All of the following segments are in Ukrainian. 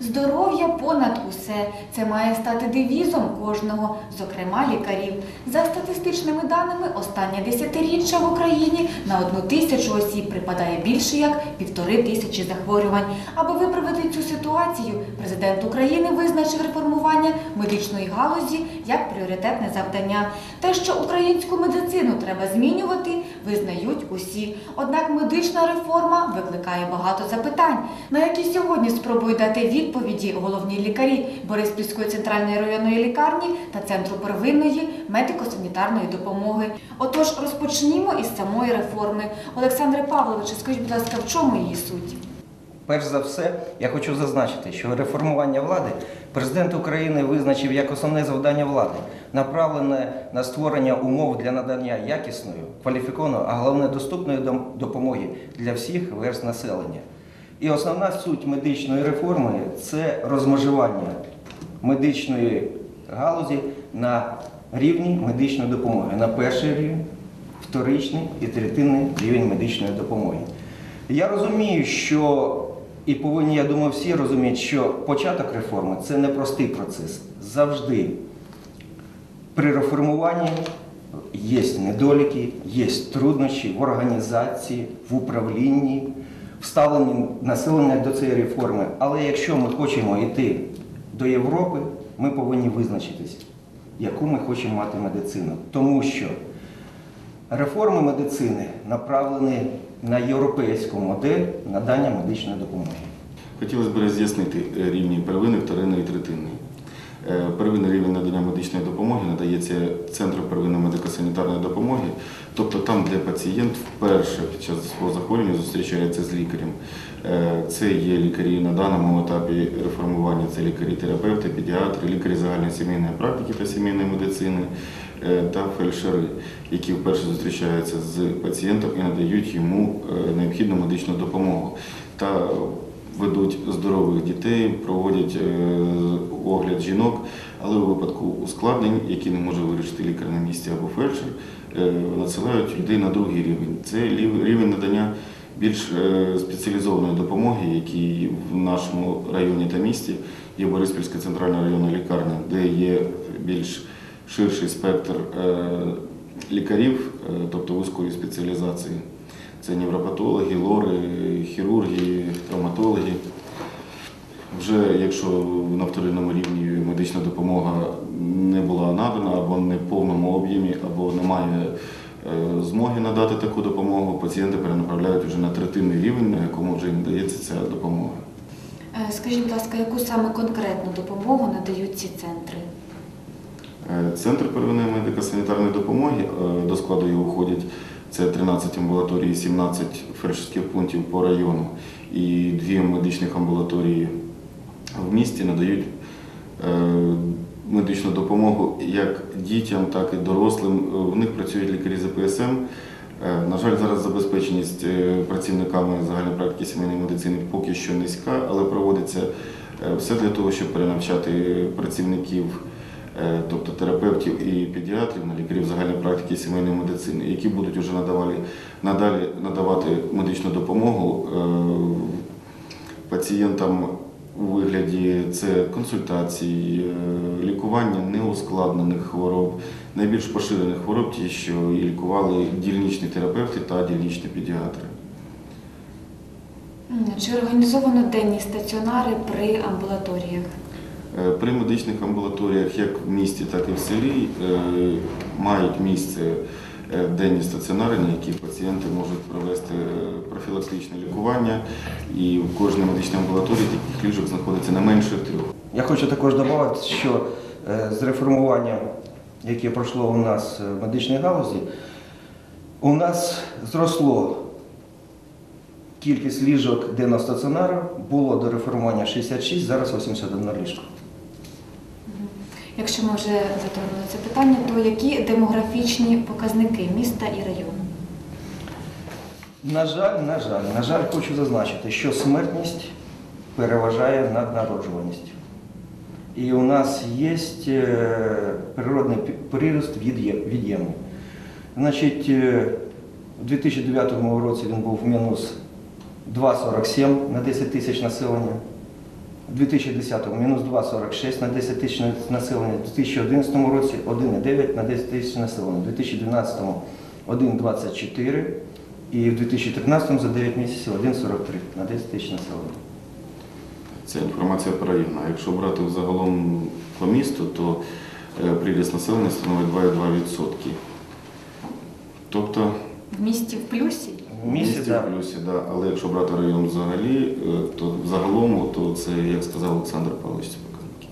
Здоров'я понад усе це має стати девізом кожного, зокрема лікарів. За статистичними даними, останнє десятиріччя в Україні на одну тисячу осіб припадає більше як півтори тисячі захворювань. Аби виправити цю ситуацію, президент України визначив реформування медичної галузі як пріоритетне завдання. Те, що українську медицину треба змінювати, визнають усі. Однак медична реформа викликає багато запитань, на які сьогодні спробують дати відповіді головні лікарі Бориспільської центральної районної лікарні та центру первинної медико-санітарної допомоги. Отож, розпочнімо із самої реформи. Олександре Павловичу, скажіть, будь ласка, в чому її суть? Перш за все, я хочу зазначити, що реформування влади президент України визначив як основне завдання влади, направлене на створення умов для надання якісної, кваліфікованої, а головне доступної допомоги для всіх верст населення. І основна суть медичної реформи це розмежування медичної галузі на рівні медичної допомоги, на перший рівень, вторичний і третинний рівень медичної допомоги. Я розумію, що і повинні, я думаю, всі розуміють, що початок реформи це непростий процес. Завжди при реформуванні є недоліки, є труднощі в організації, в управлінні, в населення до цієї реформи. Але якщо ми хочемо йти до Європи, ми повинні визначитись, яку ми хочемо мати медицину. Тому що реформи медицини направлені на європейську модель надання медичної допомоги. Хотілося б роз'яснити е, рівні первинної, вторинної і третинної. Е, Первинний рівень надання медичної допомоги надається Центром первинної медико-санітарної допомоги, тобто там, де пацієнт вперше під час свого захворювання зустрічається з лікарем. Е, Це є лікарі на даному етапі реформування, це лікарі-терапевти, педіатри, лікарі загальної сімейної практики та сімейної медицини е, та фельдшери, які вперше зустрічаються з пацієнтом і надають йому необхідну медичну допомогу. Та ведуть здорових дітей, проводять е, огляд жінок, але у випадку ускладнень, які не може вирішити лікар на місці або фельдшер, е, надсилають людей на другий рівень. Це рівень надання більш е, спеціалізованої допомоги, який в нашому районі та місті є Бориспільська центральна районна лікарня, де є більш ширший спектр лікарів, тобто вузької спеціалізації. Це невропатологи, лори, хірурги, травматологи. Вже якщо на вторинному рівні медична допомога не була надана або не в повному об'ємі, або немає е, змоги надати таку допомогу, пацієнти перенаправляють вже на третинний рівень, на якому вже і надається ця допомога. Е, Скажіть, будь ласка, яку саме конкретну допомогу надають ці центри? Е, Центр первинної медико-санітарної допомоги, до складу його входять це 13 амбулаторій, 17 фельдшерських пунктів по району і дві медичних амбулаторії в місті надають е, медичну допомогу як дітям, так і дорослим. В них працюють лікарі ЗПСМ. Е, На жаль, зараз забезпеченість е, працівниками загальної практики сімейної медицини поки що низька, але проводиться все для того, щоб перенавчати працівників, тобто терапевтів і педіатрів на лікарів загальної практики сімейної медицини, які будуть вже надавали, надалі надавати медичну допомогу е, пацієнтам у вигляді це консультації, е, лікування неускладнених хвороб, найбільш поширених хвороб, ті, що і лікували дільничні терапевти та дільничні педіатри. Чи організовано денні стаціонари при амбулаторіях? Е, При медичних амбулаторіях, як в місті, так і в селі, е, мають місце е, денні стаціонари, на які пацієнти можуть провести профілактичне лікування. І в кожній медичній амбулаторії таких ліжок знаходиться не менше трьох. Я хочу також додати, що з реформуванням, яке пройшло у нас в медичній галузі, у нас зросло кількість ліжок денного стаціонару, було до реформування 66, зараз 81 ліжко. Якщо ми вже затронули це питання, то які демографічні показники міста і району? На жаль, на жаль, на жаль, хочу зазначити, що смертність переважає над народжуваністю. І у нас є е, природний пі- прирост від'є- від'ємний. Значить, е, у 2009 році він був в мінус 2,47 на 10 тисяч населення. У 2010 мінус 2,46 на 10 тисяч населення, у 2011 році 1,9 на 10 тисяч населення, у 2012 1,24 і в 2013 за 9 місяців 1,43 на 10 тисяч населення. Ця інформація по якщо брати взагалом по місту, то е, приріст населення становить 2,2%. Тобто В місті в плюсі? В місті, в да. плюсі, да. але якщо брати район взагалі, е, то взагалом, то це, як сказав Олександр Павлович, ці показники.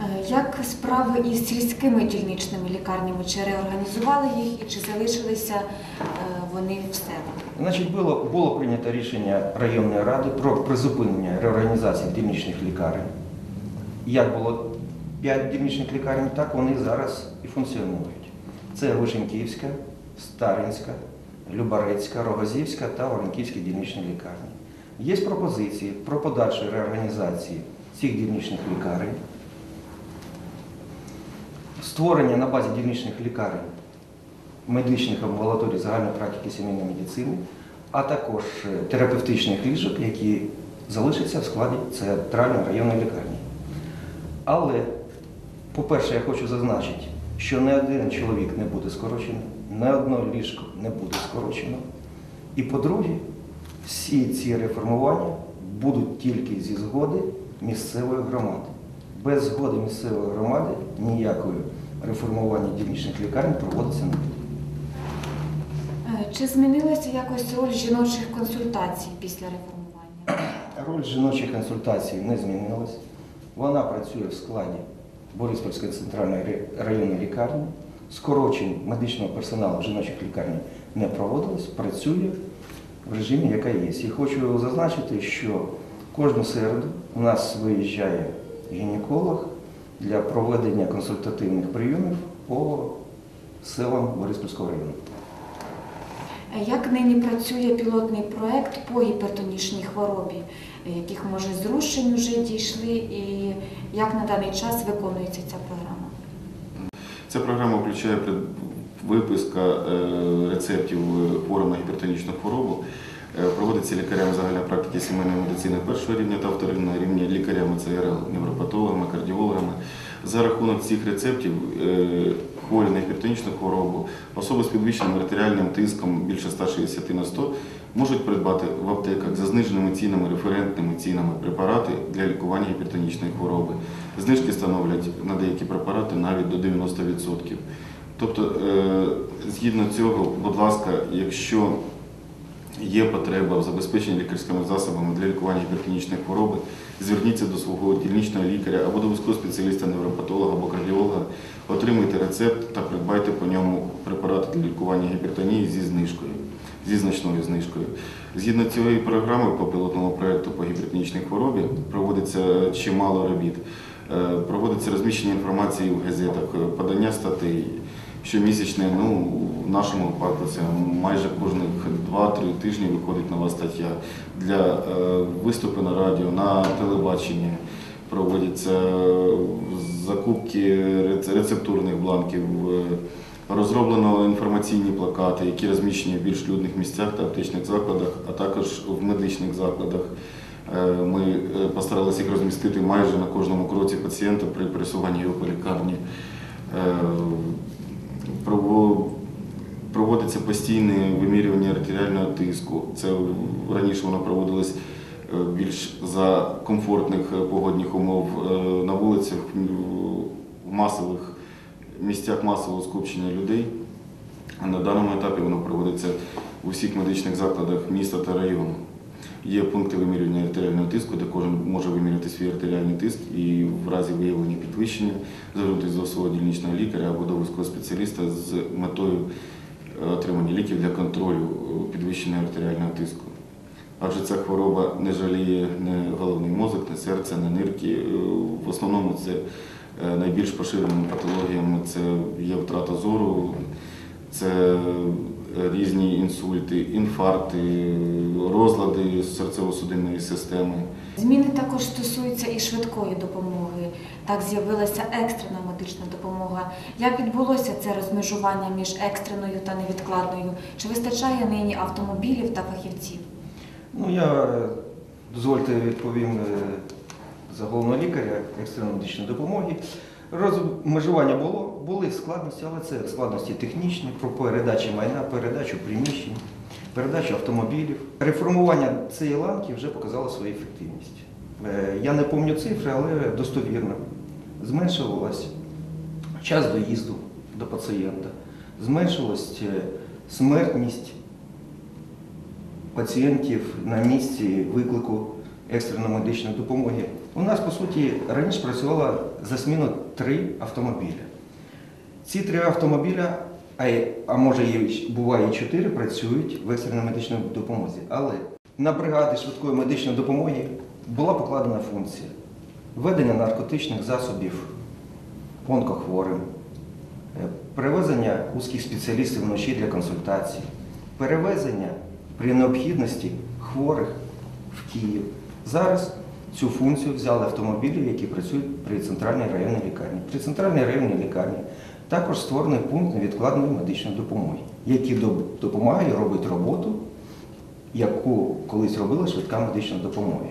Е, Як справи із сільськими дільничними лікарнями? Чи реорганізували їх і чи залишилися е, вони в селах? Значить, було, було прийнято рішення районної ради про призупинення реорганізації дільничних лікарень. Як було 5 дільничних лікарень, так вони зараз і функціонують. Це Вишеньківська, Старинська, Любарецька, Рогозівська та Воронківські дільничні лікарні. Є пропозиції про подальшу реорганізації цих дільничних лікарень, створення на базі дільничних лікарень медичних амбулаторій загальної практики сімейної медицини, а також е, терапевтичних ліжок, які залишаться в складі центральної районної лікарні. Але, по-перше, я хочу зазначити, що не один чоловік не буде скорочено, не одне ліжко не буде скорочено. І по-друге, всі ці реформування будуть тільки зі згоди місцевої громади. Без згоди місцевої громади ніякої реформування дільничних лікарень проводитися не буде. Е, Чи змінилася якось роль жіночих консультацій після реформування? Роль жіночих консультацій не змінилась. Вона працює в складі Бориспільської центральної районної лікарні. Скорочень медичного персоналу в жіночих лікарнях не проводилось, працює в режимі, яка є. І хочу зазначити, що кожну середу у нас виїжджає гінеколог для проведення консультативних прийомів по селам Бориспільського району. Як нині працює пілотний проект по гіпертонічній хворобі, яких може зрушень вже дійшли, і як на даний час виконується ця програма? Ця програма включає виписка е, рецептів хворим на гіпертонічну хворобу. Е, Проводиться лікарями загальної практики сімейної медицини першого рівня та вторинного рівня, лікарями ЦРЛ, невропатологами, кардіологами. За рахунок цих рецептів е, хворі на гіпертонічну хворобу, особи з підвищеним артеріальним тиском більше 160 на 100 можуть придбати в аптеках за зниженими цінами, референтними цінами препарати для лікування гіпертонічної хвороби. Знижки становлять на деякі препарати навіть до 90%. Тобто, е, згідно цього, будь ласка, якщо є потреба в забезпеченні лікарськими засобами для лікування гіпертонічної хвороби, зверніться до свого дільничного лікаря або до вузького спеціаліста невропатолога або кардіолога, отримайте рецепт та придбайте по ньому препарати для лікування гіпертонії зі знижкою, зі значною знижкою. Згідно цієї програми по пілотному проєкту по гіпертонічній хворобі проводиться чимало робіт. Е, Проводиться розміщення інформації в газетах, е, подання статей. Щомісячне, ну, в нашому випадку це майже кожних 2-3 тижні виходить нова стаття. Для е, виступи на радіо, на телебаченні проводяться закупки рецептурних бланків, розроблено інформаційні плакати, які розміщені в більш людних місцях та аптечних закладах, а також в медичних закладах. Е, Ми е, постаралися їх розмістити майже на кожному кроці пацієнта при пересуванні його по лікарні. Е, Проводиться постійне вимірювання артеріального тиску. Це раніше воно проводилось більш за комфортних погодних умов на вулицях, в масових місцях масового скупчення людей. На даному етапі воно проводиться у всіх медичних закладах міста та району. Є пункти вимірювання артеріального тиску, де кожен може виміряти свій артеріальний тиск і в разі виявлення підвищення звернутися до свого дільничного лікаря або до вузького спеціаліста з метою е, отримання ліків для контролю е, підвищення артеріального тиску. Адже ця хвороба не жаліє не головний мозок, не серце, не нирки. Е, В основному це найбільш поширеними патологіями це є втрата зору, це різні інсульти, інфаркти, розлади серцево-судинної системи. Зміни також стосуються і швидкої допомоги. Так з'явилася екстрена медична допомога. Як відбулося це розмежування між екстреною та невідкладною? Чи вистачає нині автомобілів та фахівців? Ну, я е, дозвольте відповім е, за головного лікаря екстреної медичної допомоги. Розмежування було, були складності, але це складності технічні, про передачі майна, передачу приміщень, передачу автомобілів. Реформування цієї ланки вже показало свою ефективність. Е, Я не пам'ятаю цифри, але достовірно. Зменшувалась час доїзду до пацієнта, зменшилась е, смертність пацієнтів на місці виклику екстреної медичної допомоги. У нас, по суті, раніше працювало за зміну три автомобіля. Ці три автомобіля, а, може і буває і чотири, працюють в екстреній медичній допомозі. Але на бригади швидкої медичної допомоги була покладена функція введення наркотичних засобів онкохворим, е, перевезення узких спеціалістів вночі для консультацій, перевезення при необхідності хворих в Київ. Зараз цю функцію взяли автомобілі, які працюють при центральній районній лікарні. При центральній районній лікарні також створений пункт невідкладної медичної допомоги, який допомагає робити роботу, яку колись робила швидка медична допомога.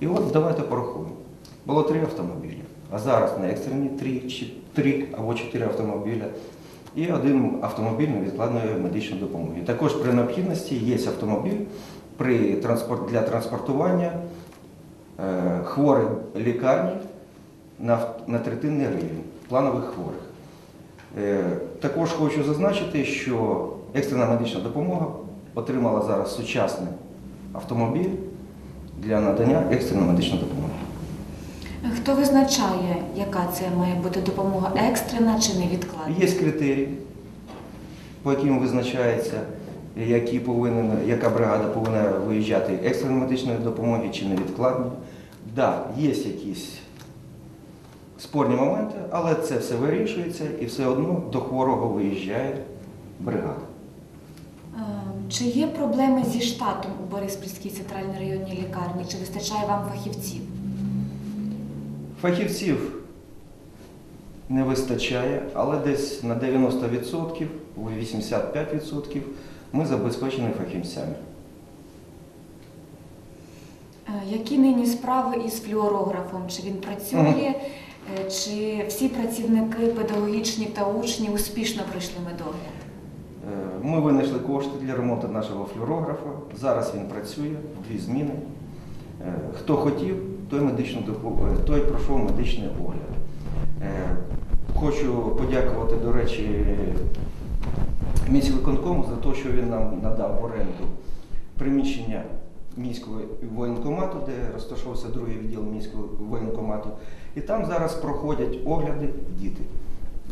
І от давайте порахуємо. Було три автомобілі, а зараз на екстрені три, три або чотири автомобіля і один автомобіль невідкладної медичної допомоги. Також при необхідності є автомобіль при транспорт, для транспортування е, хворих лікарні на, на третинний рівень планових хворих. Е, Також хочу зазначити, що екстрена медична допомога отримала зараз сучасний автомобіль для надання екстреної медичної допомоги. Хто визначає, яка це має бути допомога екстрена чи невідкладна? Є критерії, по яким визначається, які повинен, яка бригада повинна виїжджати екстреної медичної допомоги чи невідкладні. Так, да, є якісь спорні моменти, але це все вирішується і все одно до хворого виїжджає бригада. Е, Чи є проблеми зі штатом у Бориспільській центральній районній лікарні? Чи вистачає вам фахівців? Фахівців не вистачає, але десь на 90%, у 85% ми забезпечені фахівцями. Е, Які нині справи із флюорографом? Чи він працює? Е, Чи всі працівники педагогічні та учні успішно пройшли медогляд? Е, Ми винайшли кошти для ремонту нашого флюорографа. Зараз він працює в дві зміни. Хто хотів, той, медичну той пройшов медичний огляд. Хочу подякувати, до речі, міськвиконкому за те, що він нам надав в оренду приміщення міського воєнкомату, де розташовувався другий відділ міського воєнкомату. І там зараз проходять огляди діти.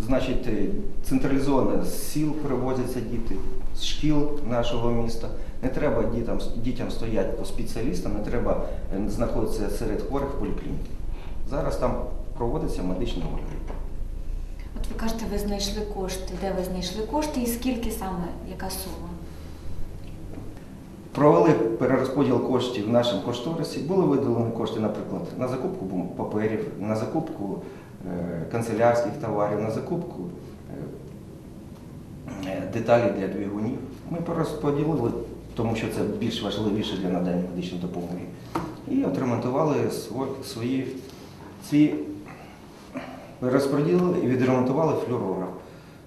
Значить, е, централізовано з сіл привозяться діти, з шкіл нашого міста. Не треба дітям, дітям стояти по спеціалістам, не треба е, знаходитися серед хворих в поліклініці. Зараз там проводиться медичний огляд. Ви кажете, ви знайшли кошти. Де ви знайшли кошти і скільки саме, яка сума? Провели перерозподіл коштів в нашому кошторисі. Були виділені кошти, наприклад, на закупку паперів, на закупку е, канцелярських товарів, на закупку е, е, деталей для двигунів. Ми перерозподілили, тому що це більш важливіше для надання медичної допомоги. І отремонтували сво- свої ці розподілили і відремонтували флюорограф.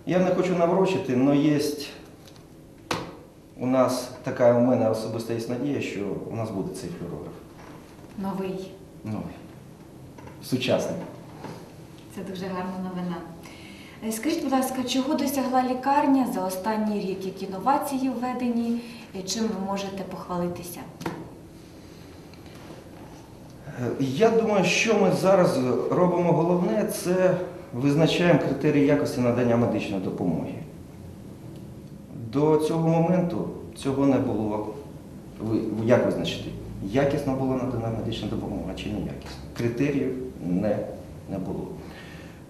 Я не хочу наврочити, але є у нас така у мене особиста є надія, що у нас буде цей флюорограф. Новий. Новий. Сучасний. Це дуже гарна новина. Е, Скажіть, будь ласка, чого досягла лікарня за останній рік? Які новації введені? Чим ви можете похвалитися? Е, Я думаю, що ми зараз робимо головне, це визначаємо критерії якості надання медичної допомоги. До цього моменту цього не було. Як визначити? Якісно була надана медична допомога чи не якісно? Критеріїв не, не було.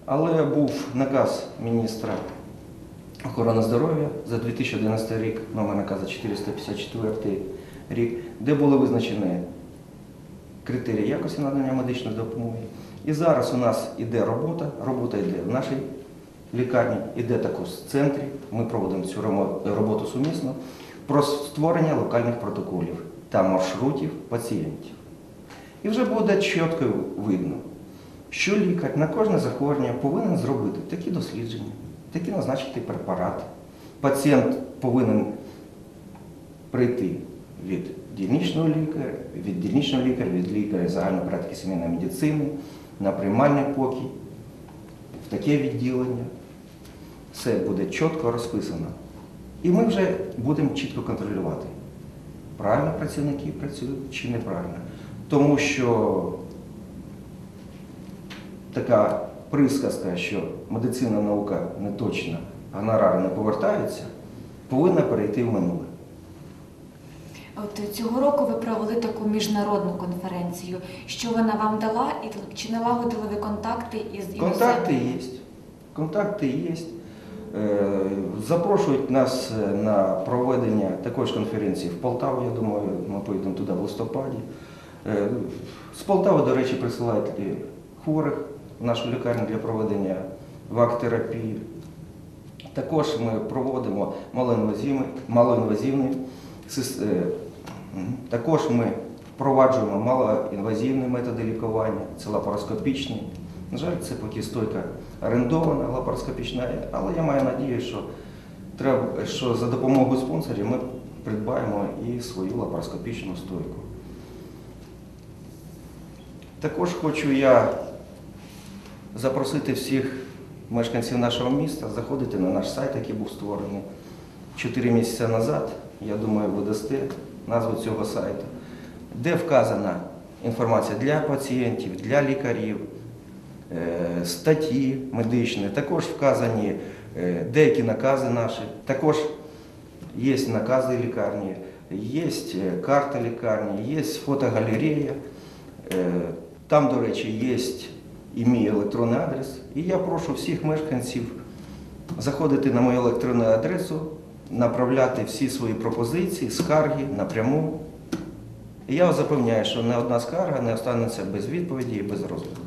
Але був наказ міністра охорони здоров'я за 2011 рік, номер наказу 454 рік, де були визначені критерії якості надання медичної допомоги. І зараз у нас іде робота, робота йде в нашій лікарні, іде також в центрі. Ми проводимо цю роботу сумісно про створення локальних протоколів та маршрутів пацієнтів. І вже буде чітко видно, що лікар на кожне захворювання повинен зробити такі дослідження, такі назначити препарати. Пацієнт повинен прийти від дільничного лікаря, від дільничного лікаря, від лікаря загальної практики сімейної медицини на приймальний покій, в таке відділення. Все буде чітко розписано. І ми вже будемо чітко контролювати, правильно працівники працюють чи неправильно. Тому що така присказка, що медицина наука не точна, гонорари не повертаються, повинна перейти в минуле. От цього року ви провели таку міжнародну конференцію. Що вона вам дала і чи налагодили ви контакти із Контакти є. Контакти є. Е, Запрошують нас е, на проведення такої ж конференції в Полтаву, я думаю, ми поїдемо туди в листопаді. Е, З Полтави, до речі, присилають хворих в нашу лікарню для проведення вак-терапії. Також ми проводимо малоінвазивний, також ми впроваджуємо малоінвазивні методи лікування, це лапароскопічні. На жаль, це поки стойка орендована лапароскопічна, але я маю надію, що, треба, що за допомогою спонсорів ми придбаємо і свою лапароскопічну стойку. Також хочу я запросити всіх мешканців нашого міста заходити на наш сайт, який був створений 4 місяці назад. Я думаю, ви дасте назву цього сайту, де вказана інформація для пацієнтів, для лікарів, е, статті медичні, також вказані е, деякі накази наші, також є накази лікарні, є е, карта лікарні, є фотогалерея. Там, до речі, є і мій електронний адрес. І я прошу всіх мешканців заходити на мою електронну адресу, направляти всі свої пропозиції, скарги напряму. І я вас запевняю, що не одна скарга не останеться без відповіді і без розгляду.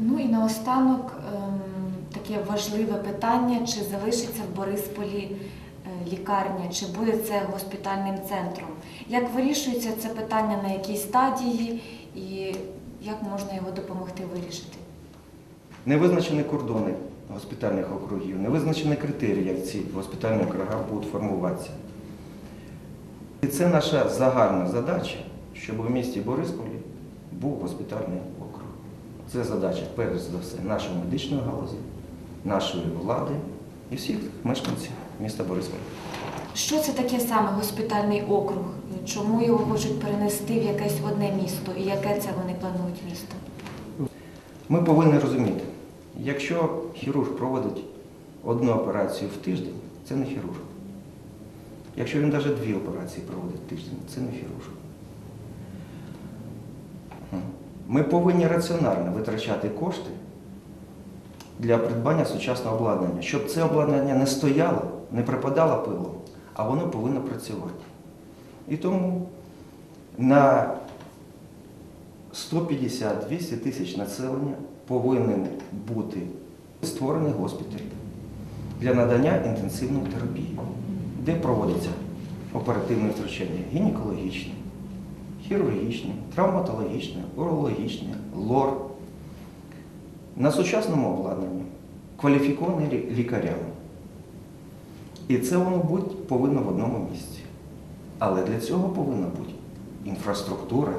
Ну і наостанок ем, таке важливе питання: чи залишиться в Борисполі е, лікарня, чи буде це госпітальним центром? Як вирішується це питання на якій стадії і як можна його допомогти вирішити? Не визначені кордони госпітальних округів, не визначені критерії, як ці госпітальні округи будуть формуватися. І це наша загальна задача, щоб у місті Борисполі був госпітальний округ. Це задача, перш за все, нашої медичної галузі, нашої влади і всіх мешканців міста Борисполя. Що це таке саме госпітальний округ? Чому його хочуть перенести в якесь одне місто? І яке це вони планують місто? Ми повинні розуміти, якщо хірург проводить одну операцію в тиждень, це не хірург. Якщо він навіть дві операції проводить в тиждень, це не хірург. Ми повинні раціонально витрачати кошти для придбання сучасного обладнання, щоб це обладнання не стояло, не припадало пилом, а воно повинно працювати. І тому на 150-200 тисяч населення повинен бути створений госпіталь для надання інтенсивної терапії, де проводяться оперативні втручання гінекологічні, хірургічні, травматологічні, урологічні, лор. На сучасному обладнанні кваліфіковані лі- лікарями. І це воно бути повинно в одному місці. Але для цього повинна бути інфраструктура,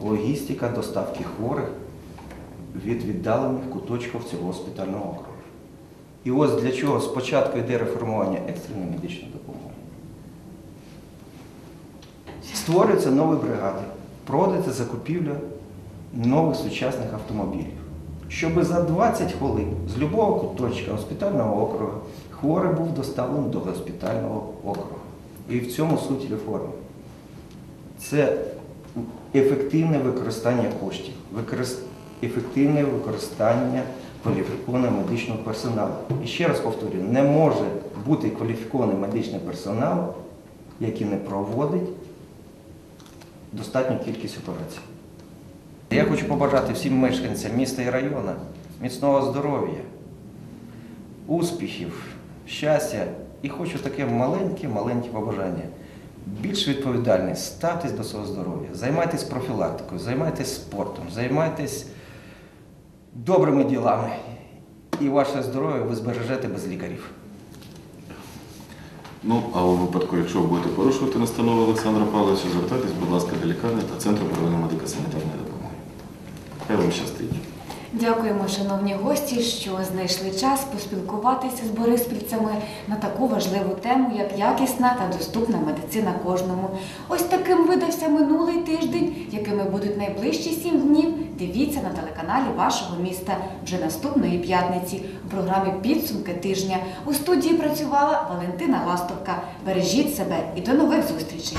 логістика доставки хворих від віддалених куточків цього госпітального округу. І ось для чого спочатку йде реформування екстреної медичної допомоги. Створюються нові бригади, проводиться закупівля нових сучасних автомобілів, щоб за 20 хвилин з будь-якого куточка госпітального округу хворий був доставлений до госпітального округу. І в цьому суть реформи. Це ефективне використання коштів, використ- ефективне використання кваліфікованого медичного персоналу. І ще раз повторюю, не може бути кваліфікований медичний персонал, який не проводить достатню кількість операцій. Я хочу побажати всім мешканцям міста і району міцного здоров'я, успіхів, щастя і хочу таке маленьке-маленьке побажання. більш відповідальні, ставтесь до свого здоров'я, займайтесь профілактикою, займайтесь спортом, займайтесь добрими ділами. І ваше здоров'я ви збережете без лікарів. Ну, а у випадку, якщо ви будете порушувати настанови Олександра Павловича, звертайтесь, будь ласка, до лікарні та центру первинної медико-санітарної допомоги. Хай вам щастить. Дякуємо, шановні гості, що знайшли час поспілкуватися з бориспільцями на таку важливу тему, як якісна та доступна медицина кожному. Ось таким видався минулий тиждень, якими будуть найближчі сім днів. Дивіться на телеканалі вашого міста вже наступної п'ятниці у програмі Підсумки тижня. У студії працювала Валентина Ластовка. Бережіть себе і до нових зустрічей.